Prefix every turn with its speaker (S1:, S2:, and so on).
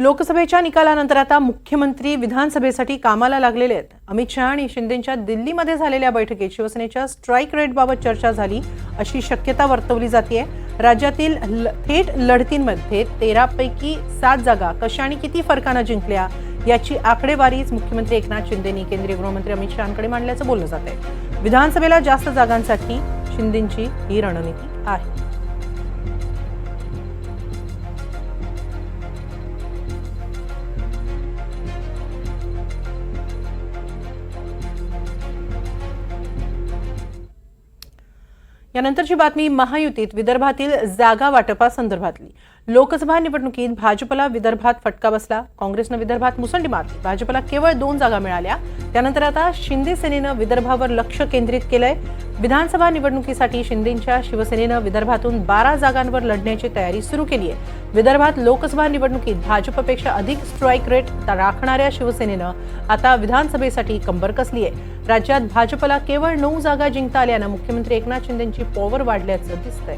S1: लोकसभेच्या निकालानंतर आता मुख्यमंत्री विधानसभेसाठी कामाला लागलेले आहेत. अमित शहा आणि शिंदेच्या दिल्लीमध्ये झालेल्या बैठकीत शिवसेनेच्या स्ट्राईक रेटबाबत चर्चा झाली अशी शक्यता वर्तवली जाते राज्यातील ल- थेट लढतींमध्ये तेरापैकी सात जागा कशा आणि किती फरकानं जिंकल्या याची आकडेवारीच मुख्यमंत्री एकनाथ शिंदेनी केंद्रीय गृहमंत्री अमित शहाकडे मांडल्याचं बोललं जात आहे विधानसभेला जास्त जागांसाठी शिंदेची ही रणनीती आहे. यानंतरची बातमी महायुतीत विदर्भातील जागा वाटपासंदर्भातली. लोकसभा निवडणुकीत भाजपला विदर्भात फटका बसला. काँग्रेसनं विदर्भात मुसंडी मारली भाजपला केवळ दोन जागा मिळाल्या. त्यानंतर आता शिंदे सेनेनं विदर्भावर लक्ष केंद्रित केलंय. विधानसभा निवडणुकीसाठी शिंदेच्या शिवसेनेनं विदर्भातून बारा जागांवर लढण्याची तयारी सुरू केली आहे विदर्भात लोकसभा निवडणुकीत भाजपपेक्षा अधिक स्ट्राईक रेट राखणाऱ्या शिवसेनेनं आता विधानसभेसाठी कंबर कसली आहे राज्यात भाजपला केवळ नऊ जागा जिंकता आल्यानं मुख्यमंत्री एकनाथ शिंदेची पॉवर वाढल्याचं दिसतंय.